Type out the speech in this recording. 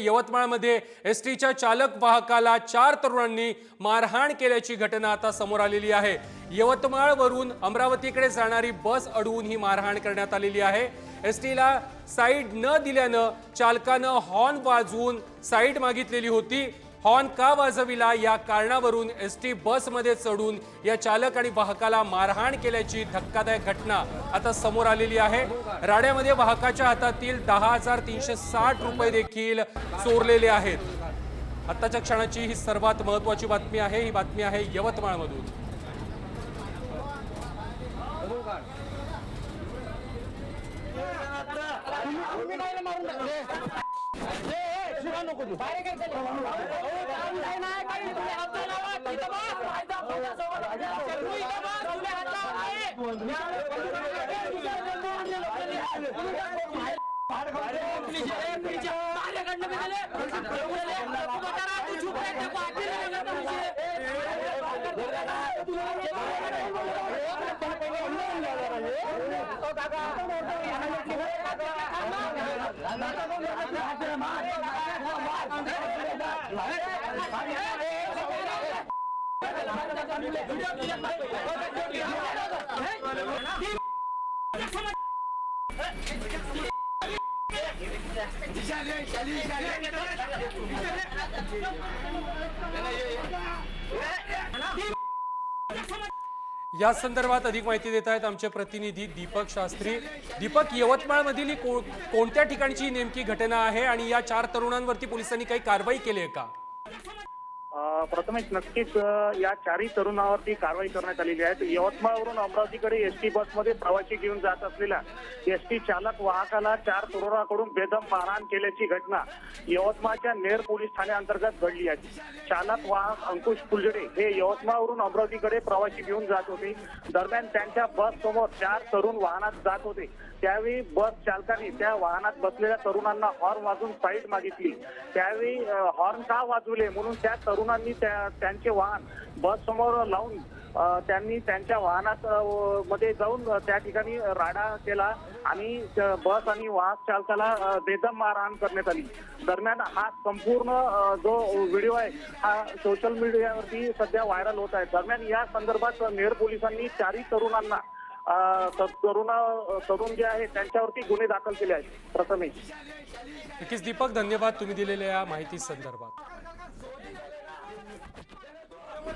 यवतमाळमध्ये एस टीच्या चालक वाहकाला चार तरुणांनी मारहाण केल्याची घटना आता समोर आलेली आहे. यवतमाळवरून अमरावतीकडे जाणारी बस अडवून ही मारहाण करण्यात आलेली आहे. एस टीला साईड न दिल्यानं चालकानं हॉर्न वाजवून साईड मागितलेली होती. हॉर्न का वाजविला? या कारणावरून एस टी बसमध्ये चढून या चालक आणि वाहकाला मारहाण केल्याची धक्कादायक घटना आता समोर आलेली आहे. राड्यामध्ये वाहकाच्या हातातील दहा हजार तीनशे साठ रुपये देखील चोरलेले आहेत. आत्ताच्या क्षणाची ही सर्वात महत्वाची बातमी आहे. ही बातमी आहे यवतमाळमधून. प्रवाह नको देऊ काका चलिए चलिए चलिए या संदर्भात अधिक माहिती देत आहेत आमचे प्रतिनिधी दीपक शास्त्री. दीपक यवतमाळमधील ही को- कोणत्या ठिकाणची नेमकी घटना आहे? आणि या चार तरुणांवरती पोलिसांनी काही कारवाई केली आहे का? प्रथमेश नक्कीच या चारही तरुणावरती कारवाई करण्यात आलेली आहे. यवतमाळवरून अमरावतीकडे एसटी बसमध्ये प्रवासी घेऊन जात असलेल्या एसटी चालक वाहकाला चार तरुणाकडून बेदम मारहाण केल्याची घटना यवतमाळच्या नेर पोलीस ठाण्याअंतर्गत घडली आहे. चालक वाहक अंकुश फुलजडे हे यवतमाळवरून अमरावतीकडे प्रवासी घेऊन जात होते. दरम्यान त्यांच्या बस समोर चार तरुण वाहनात जात होते. त्यावेळी बस चालकाने त्या वाहनात बसलेल्या तरुणांना हॉर्न वाजून साईड मागितली. त्यावेळी हॉर्न का वाजवले म्हणून त्या तरुण तरुणांनी त्यांचे वाहन बस समोर लावून त्यांनी त्यांच्या वाहनात मध्ये जाऊन त्या ठिकाणी राडा केला आणि बस आणि वाहक चालकाला बेदम मारहाण करण्यात आली. दरम्यान हा संपूर्ण जो व्हिडिओ आहे हा सोशल मीडियावरती सध्या व्हायरल होत आहे. दरम्यान या संदर्भात नेर पोलिसांनी चारही तरुणांना तरुण तरुण जे आहे त्यांच्यावरती गुन्हे दाखल केले आहेत. प्रथमेश. नक्कीच दीपक धन्यवाद तुम्ही दिलेल्या या माहिती संदर्भात.